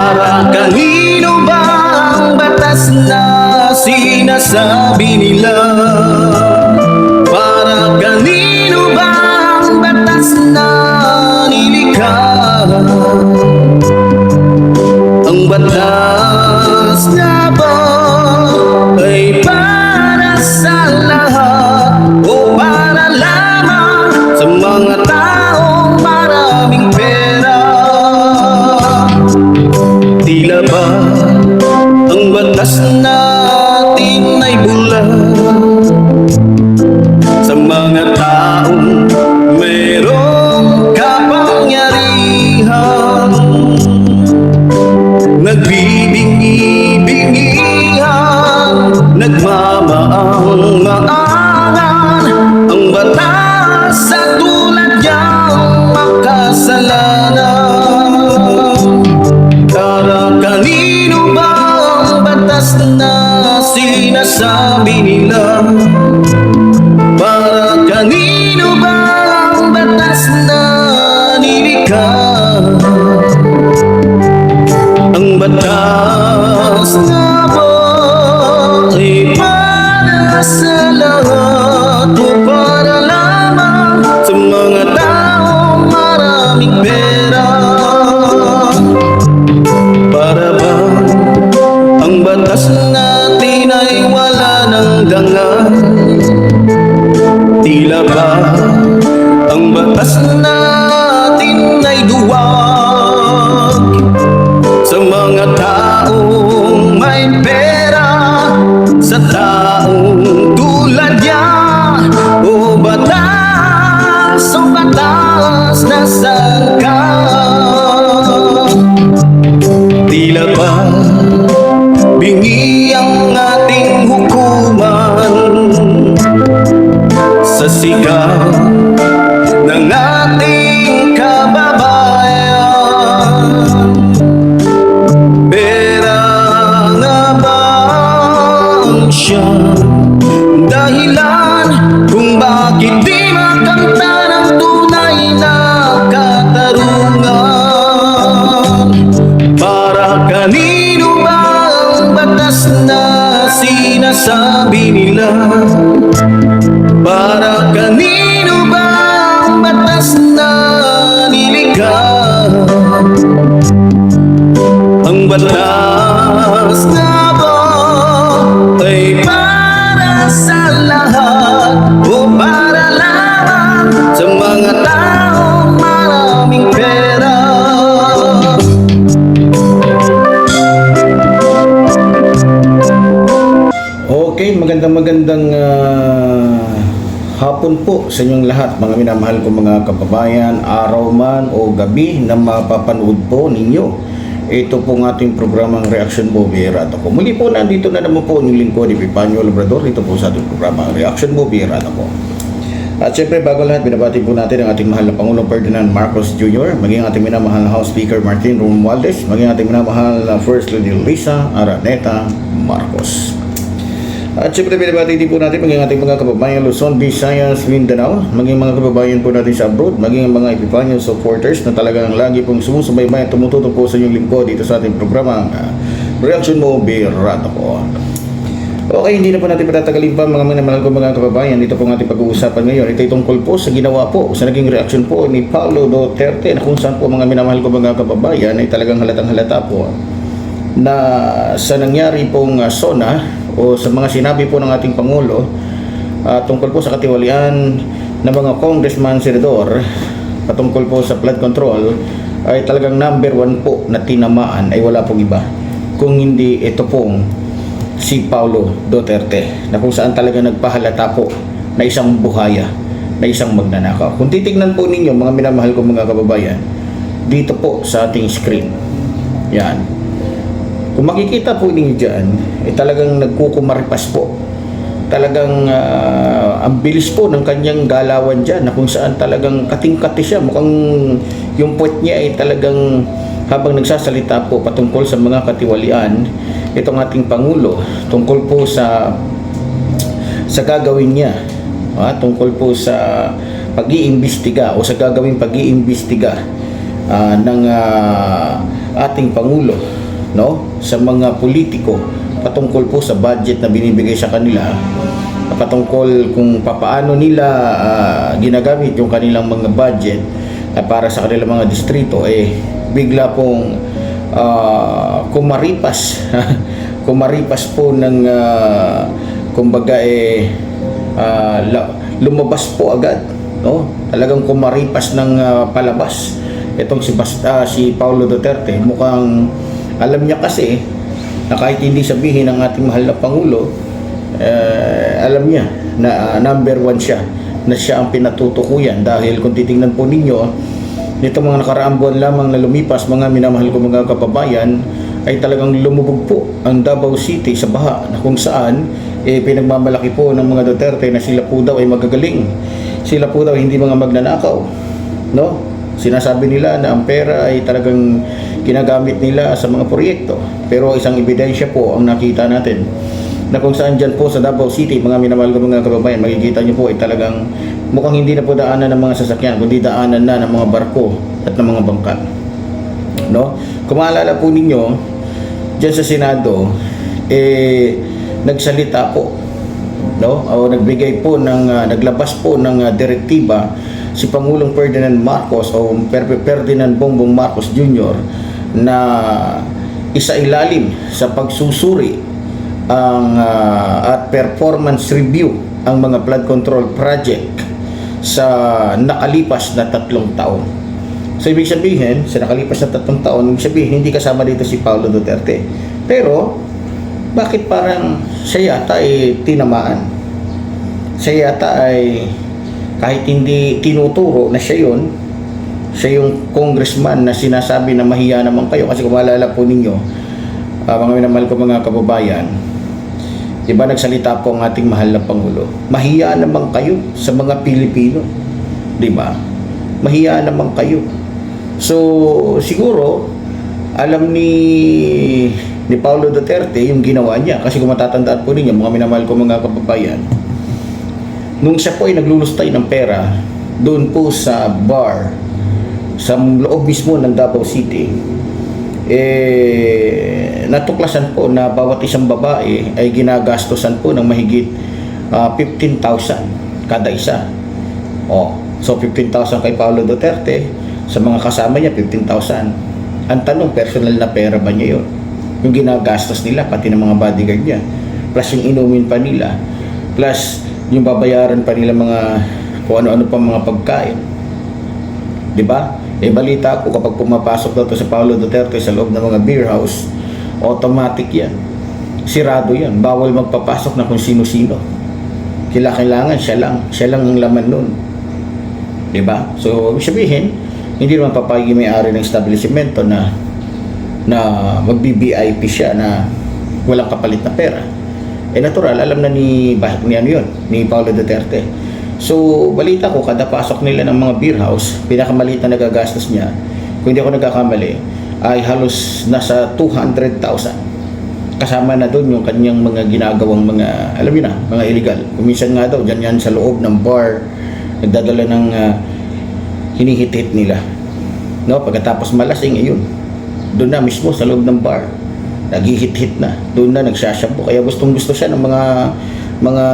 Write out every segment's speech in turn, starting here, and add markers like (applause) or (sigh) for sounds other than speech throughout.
Para kanino ba ang batas na sinasabi nila? Para kanino ba ang batas na nilikha? Ang batas nga sinasabi nila? Hapon po sa inyong lahat mga minamahal ko mga kababayan, araw man o gabi na mapapanood po ninyo. Ito po ang ating programang Reaction Movie Errata ko. Muli po nandito na naman po ang lingkod ni Pipanyo Labrador dito po sa ating programang Reaction Movie Errata ko. At syempre bago lahat, binabati po natin ang ating mahal na Pangulong Ferdinand Marcos Jr., maging ating minamahal na House Speaker Martin Romualdez, maging ating minamahal na First Lady Lisa Araneta Marcos. At syempre binabati din po natin maging ating mga kababayan Luzon, Visayas, Mindanao, maging mga kababayan po natin sa abroad, maging mga Epifanio supporters na talagang lagi pong sumusubaybay at tumututo po sa inyong lingkod dito sa ating programa uh, Reaction Mo Birata ko. Okay, hindi na po natin patatagalin pa mga minamahal ko mga kababayan. Ito po ang ating pag-uusapan ngayon. Ito tungkol po sa ginawa po, sa naging reaksyon po ni Paulo Duterte na kung saan po mga minamahal ko mga kababayan ay talagang halatang halata po na sa nangyari pong uh, SONA o sa mga sinabi po ng ating Pangulo uh, tungkol po sa katiwalian ng mga congressman, senador patungkol po sa flood control ay talagang number one po na tinamaan ay wala pong iba kung hindi ito pong si Paulo Duterte na kung saan talaga nagpahalata po na isang buhaya na isang magnanakaw. Kung titignan po ninyo mga minamahal ko mga kababayan dito po sa ating screen. Yan. Kung makikita po ninyo dyan, eh talagang nagkukumaripas po. Talagang ah, ang bilis po ng kanyang galawan dyan na kung saan talagang kating-kati siya. Mukhang yung puwet niya ay talagang habang nagsasalita po patungkol sa mga katiwalian itong ating Pangulo tungkol po sa sa gagawin niya ah, tungkol po sa pag-iimbestiga o sa gagawing pag-iimbestiga ah, ng ah, ating Pangulo no sa mga politiko patungkol po sa budget na binibigay sa kanila patungkol kung papaano nila ah, ginagamit yung kanilang mga budget ah, para sa kanilang mga distrito eh bigla pong ah, kumaripas (laughs) kumaripas po ng ah, kumbaga eh la- lumabas po agad no? Talagang kumaripas ng ah, palabas. Itong si ah, si Paulo Duterte mukhang alam niya kasi na kahit hindi sabihin ng ating mahal na Pangulo eh, alam niya na ah, number one siya na siya ang pinatutukuyan. Dahil kung titingnan po ninyo nito mga nakaraang buwan lamang na lumipas mga minamahal ko mga kababayan ay talagang lumubog po ang Davao City sa baha na kung saan eh, pinagmamalaki po ng mga Duterte na sila po daw ay magagaling. Sila po daw hindi mga magnanakaw no? Sinasabi nila na ang pera ay talagang ginagamit nila sa mga proyekto pero isang ebidensya po ang nakita natin na kung saan dyan po sa Davao City, mga minamahal ko mga kababayan, makikita nyo po ay talagang mukhang hindi na po daanan ng mga sasakyan, kundi daanan na ng mga barko at ng mga bangka. No? Kung maalala po ninyo, dyan sa Senado, eh, nagsalita po, no? O nagbigay po ng, ah, naglabas po ng ah, direktiba si Pangulong Ferdinand Marcos o Ferdinand Bongbong Marcos Jr. na isa ilalim sa pagsusuri ang ah, at performance review ang mga flood control project sa nakalipas na tatlong taon. So ibig sabihin, sa nakalipas na tatlong taon, ibig sabihin hindi kasama dito si Paulo Duterte. Pero bakit parang siya yata ay tinamaan? Siya yata ay kahit hindi tinuturo na siya yun, siya yung congressman na sinasabi na mahiya naman kayo kasi kung maalala po ninyo ah, mga minamahal ko mga kababayan di ba nagsalita po ang ating mahal na Pangulo? Mahiya naman kayo sa mga Pilipino di ba? Mahiya naman kayo. So siguro alam ni ni Paulo Duterte yung ginawa niya kasi kung matatandaan po ninyo mga minamahal ko mga kababayan nung siya po ay naglulustay ng pera doon po sa bar sa loob mismo ng Davao City eh natuklasan po na bawat isang babae ay ginagastosan po ng mahigit ah, 15,000 kada isa. Oh, so 15,000 kay Paulo Duterte, sa mga kasama niya 15,000. Ang tanong, personal na pera ba niya 'yon? Yung ginagastos nila pati ng mga bodyguard niya. Plus yung inumin pa nila. Plus yung babayaran pa nila mga kung ano-ano pa mga pagkain. 'Di ba? Eh balita ko kapag pumapasok daw sa Paulo Duterte sa loob ng mga beer house, automatic 'yan. Sirado 'yan. Bawal magpapasok na kung sino-sino. Kila kailangan siya lang, siya lang ang laman nun. ba? So, ibig sabihin, hindi naman papayag may-ari ng establishmento na na magbi-VIP siya na walang kapalit na pera. Eh natural, alam na ni, ni ano yun, ni Paulo Duterte. So, balita ko, kada pasok nila ng mga beer house, pinakamaliit na nagagastos niya, kung hindi ako nagkakamali, ay halos nasa 200,000. Kasama na doon yung kanyang mga ginagawang mga, alam niyo na, mga illegal. Kuminsan nga daw, dyan yan sa loob ng bar, nagdadala ng ah, hinihit-hit nila. No, pagkatapos malasing, ayun. Doon na mismo sa loob ng bar. Naghihit-hit na. Doon na nagsashampoo. Kaya gustong gusto siya ng mga mga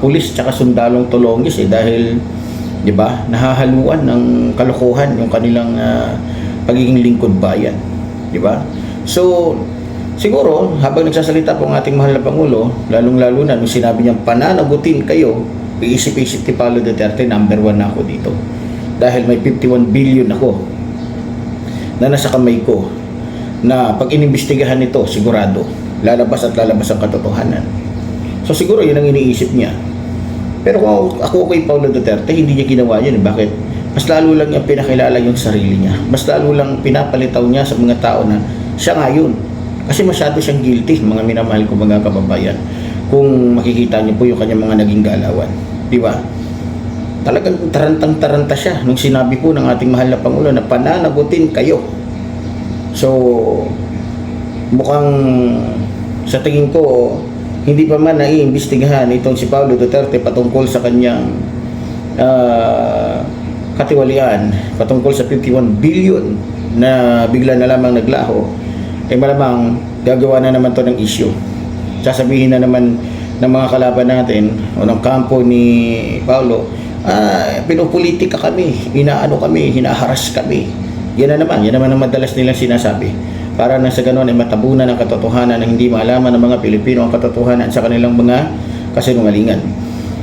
pulis tsaka sundalong tulongis eh dahil 'di ba nahahaluan ng kalokohan yung kanilang ah, pagiging lingkod bayan 'di ba? So siguro habang nagsasalita po ang ating mahal na pangulo lalong-lalo na nung sinabi niyang pananagutin kayo iisip-isip ni Paulo Duterte number one na ako dito. Dahil may 51 billion ako na nasa kamay ko na pag inimbestigahan nito sigurado lalabas at lalabas ang katotohanan So siguro yun ang iniisip niya. Pero kung ako kay Paulo Duterte, hindi niya ginawa yun. Bakit? Mas lalo lang niya pinakilala yung sarili niya. Mas lalo lang pinapalitaw niya sa mga tao na siya nga yun. Kasi masyado siyang guilty, mga minamahal ko mga kababayan. Kung makikita niyo po yung kanyang mga naging galawan. Di ba? Talagang tarantang-taranta siya nung sinabi po ng ating mahal na Pangulo na pananagutin kayo. So, mukhang sa tingin ko, hindi pa man naiimbestigahan itong si Paulo Duterte patungkol sa kanyang ah, katiwalian, patungkol sa 51 billion na bigla na lamang naglaho, eh malamang gagawa na naman to ng issue. Sasabihin na naman ng mga kalaban natin o ng kampo ni Paulo, ah, pinupolitika kami, inaano kami, hinaharas kami. Yan na naman, yan naman ang madalas nilang sinasabi. Para na sa ganun ay matabunan ng katotohanan na hindi maalaman ng mga Pilipino ang katotohanan sa kanilang mga kasinungalingan.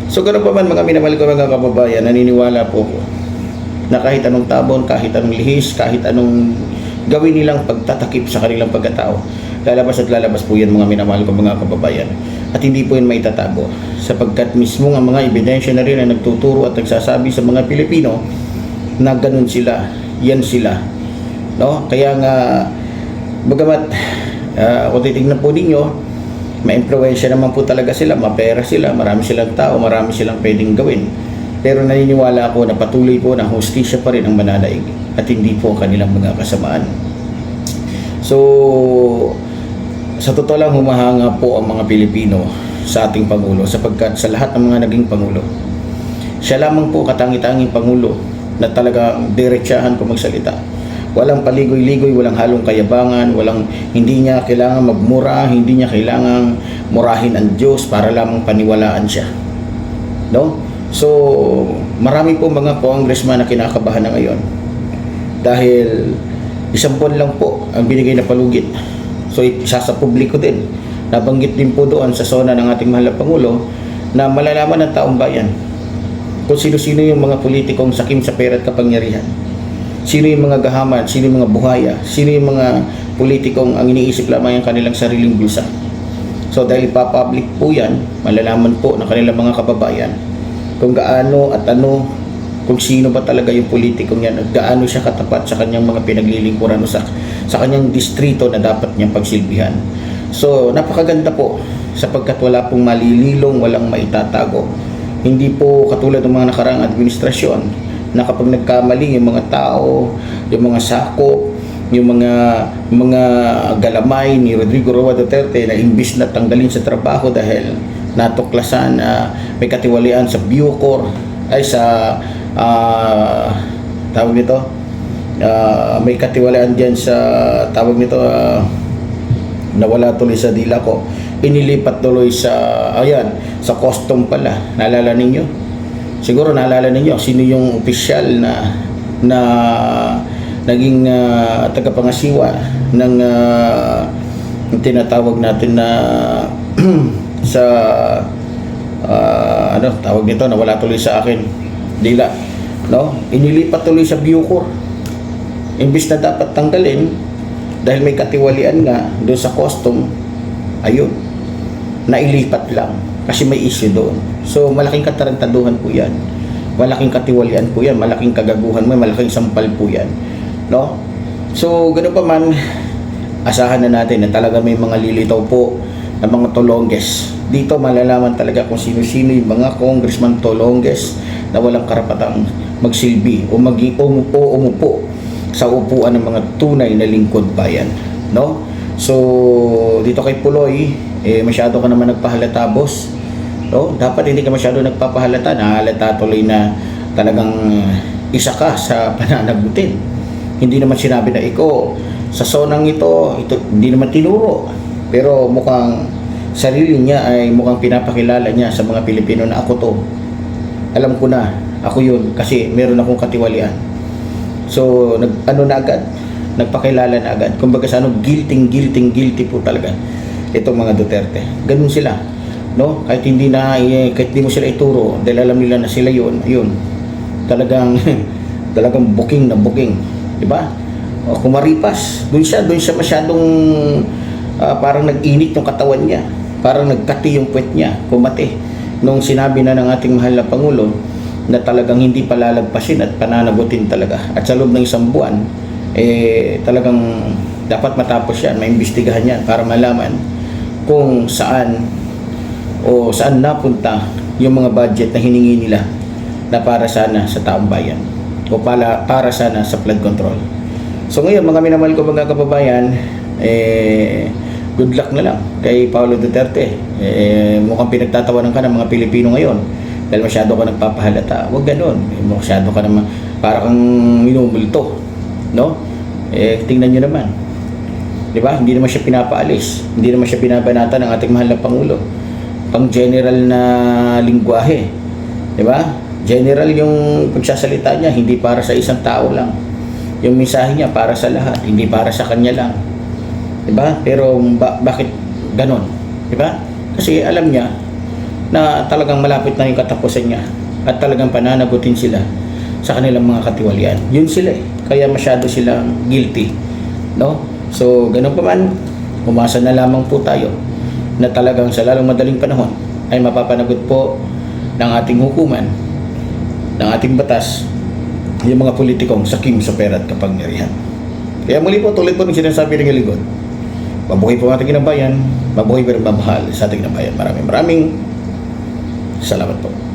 So ganoon pa man mga minamahal ko mga kababayan, naniniwala po na kahit anong tabon, kahit anong lihis, kahit anong gawin nilang pagtatakip sa kanilang pagkatao, lalabas at lalabas po yan mga minamahal ko mga kababayan. At hindi po yan may tatago sapagkat mismo ang mga ebidensya na rin na nagtuturo at nagsasabi sa mga Pilipino na ganun sila, yan sila. No? Kaya nga, bagamat uh, kung titignan po ninyo, ma-impluensya naman po talaga sila, mapera sila, marami silang tao, marami silang pwedeng gawin. Pero naniniwala ako na patuloy po na hustisya pa rin ang mananaig at hindi po ang kanilang mga kasamaan. So, sa totoo lang humahanga po ang mga Pilipino sa ating Pangulo sapagkat sa lahat ng mga naging Pangulo, siya lamang po katangi-tanging Pangulo na talagang diretsahan kung magsalita. Walang paligoy-ligoy, walang halong kayabangan, walang hindi niya kailangan magmura, hindi niya kailangan murahin ang Diyos para lamang paniwalaan siya. No? So, marami po mga congressman na kinakabahan na ngayon. Dahil isang buwan lang po ang binigay na palugit. So, isa sa publiko din. Nabanggit din po doon sa zona ng ating mahal na Pangulo na malalaman ng taong bayan kung sino-sino yung mga politikong sakim sa pera at kapangyarihan. Sino yung mga gahaman, sino yung mga buhaya, sino yung mga politikong ang iniisip lamang ang kanilang sariling bulsa. So dahil ipapublic po yan, malalaman po ng kanilang mga kababayan kung gaano at ano, kung sino ba talaga yung politikong yan at gaano siya katapat sa kanyang mga pinaglilingkuran o sa, sa kanyang distrito na dapat niyang pagsilbihan. So napakaganda po sapagkat wala pong malililong, walang maitatago. Hindi po katulad ng mga nakaraang administrasyon na kapag nagkamali yung mga tao, yung mga sakop, yung mga mga galamay ni Rodrigo Roa Duterte na imbis na tanggalin sa trabaho dahil natuklasan na may katiwalian sa Bucor ay sa ah, tawag nito ah, may katiwalian diyan sa tawag nito ah, nawala tuloy sa dila ko. Inilipat tuloy sa ayan sa custom pala. Naalala ninyo siguro naalala ninyo sino yung opisyal na na naging ah, tagapangasiwa ng yung tinatawag natin na (clears throat) sa ah, ano tawag nito nawala tuloy sa akin dila no? Inilipat tuloy sa Bucor. Imbis na dapat tanggalin dahil may katiwalian nga doon sa custom ayun nailipat lang kasi may issue doon. So malaking katarantaduhan po yan. Malaking katiwalian po yan. Malaking kagaguhan mo malaking sampal po yan. No? So ganoon pa man asahan na natin na talaga may mga lilitaw po na mga tolongges dito malalaman talaga kung sino-sino yung mga congressman tolongges na walang karapatang magsilbi o maging umupo umupo sa upuan ng mga tunay na lingkod bayan. No so dito kay Puloy eh masyado ka naman nagpahalata boss. No? Dapat hindi ka masyado nagpapahalata nahalata tuloy na talagang isa ka sa (laughs) pananagutin. Hindi naman sinabi na ikaw sa sonang ito, ito hindi naman tinuro. Pero mukhang sarili niya ay mukhang pinapakilala niya sa mga Pilipino na ako to. Alam ko na ako yun kasi meron akong katiwalian. So nag ano na agad nagpakilala na agad. Kumbaga sa ano guilty guilty guilty po talaga itong mga Duterte. Ganun sila no? Kahit hindi na eh, kahit hindi mo sila ituro dahil alam nila na sila yun ayun. Talagang (laughs) talagang booking na booking di ba? O kumaripas. Doon siya doon siya masyadong ah, parang nag-init yung katawan niya. Parang nagkati yung puwet niya kumate nung sinabi na ng ating mahal na Pangulo na talagang hindi palalagpasin at pananagutin talaga. At sa loob ng isang buwan eh talagang dapat matapos yan maimbestigahan yan para malaman kung saan o saan napunta yung mga budget na hiningi nila na para sana sa taong bayan o para, para sana sa flood control. So ngayon mga minamahal ko mga kababayan, eh, good luck na lang kay Paulo Duterte. Eh, mukhang pinagtatawanan ka ng mga Pilipino ngayon dahil masyado ka nagpapahalata. Huwag ganun. Eh, masyado ka naman, para kang minumulto. No? Eh, tingnan nyo naman. Di ba? Hindi naman siya pinapaalis. Hindi naman siya binabanata ng ating mahal na Pangulo. Pang general na lingwahe. Di ba? General yung pagsasalita niya, hindi para sa isang tao lang. Yung mensahe niya para sa lahat, hindi para sa kanya lang. Di ba? Pero ba- bakit ganon? Di ba? Kasi alam niya na talagang malapit na yung katapusan niya at talagang pananagutin sila sa kanilang mga katiwalian. Yun sila eh. Kaya masyado silang guilty. No? So, ganun pa man, umasa na lamang po tayo na talagang sa lalong madaling panahon ay mapapanagot po ng ating hukuman, ng ating batas, yung mga politikong sakim sa pera at kapangyarihan. Kaya muli po, tuloy po ng sinasabi ng Iligon, mabuhay po ang ating inabayan, mabuhay pero mamahal sa ating inabayan. Maraming maraming salamat po.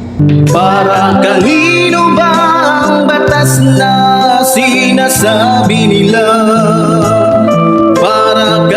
Para kanino ba ang batas na sinasabi nila? Para